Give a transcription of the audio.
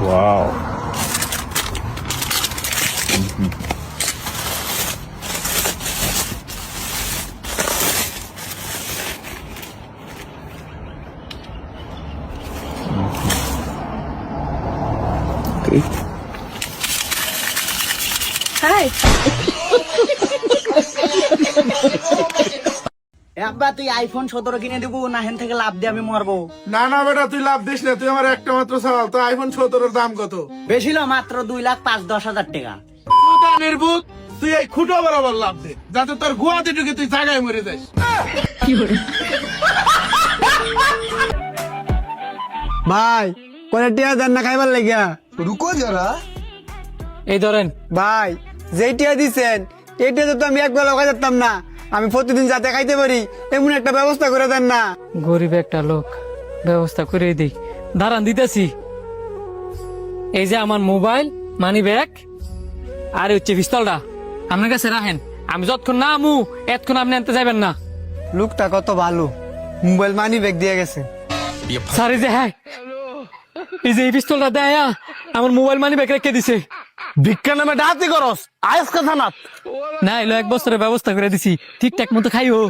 Wow. -hmm. Okay. Hi. আব্বা তুই iPhone সতেরো কিনে দিবো না হেন থেকে লাভ দিয়ে আমি মরবো। না না বেটা তুই লাভ দিস না তুই আমার একটা মাত্র সওয়াল তো আইফোন সতেরোর দাম কত? বেশি লো মাত্র দুই লাখ পাঁচ দশ হাজার টাকা। তুই নির্বুত তুই এই খুঁটো বরাবর লাভ দে যাতে তোর গুয়াতে ঢুকে তুই জায়গায় মরে যাস। কি করে ভাই কোয়ালিটিয়া দেন না খাইবার লাগিয়া? রুকো যারা এই ধরেন। ভাই যেইটিয়া দিছেন এইটা তো আমি একবার বেলা যেতাম না। আমি প্রতিদিন যাতে খাইতে পারি এমন একটা ব্যবস্থা করে দেন না। গরিব একটা লোক ব্যবস্থা করে দিই দাঁড়ান দিতেছি। এই যে আমার মোবাইল মানি ব্যাগ আর হচ্ছে পিস্তলটা। আপনার কাছে রাখেন আমি যতক্ষণ না আমু এতক্ষণ আপনি আনতে যাবেন না। লোকটা কত ভালো মোবাইল মানি ব্যাগ দিয়ে গেছে। স্যার এই যে হ্যাঁ। এই যে এই পিস্তলটা দেয় আ, আমার মোবাইল মানি ব্যাগ রেখে দিছে। ভিক্ষা নামে ডাহাতি করস আয়স কথা না। না এলো এক বছরের ব্যবস্থা করে দিছি। ঠিকঠাক মতো খাইও।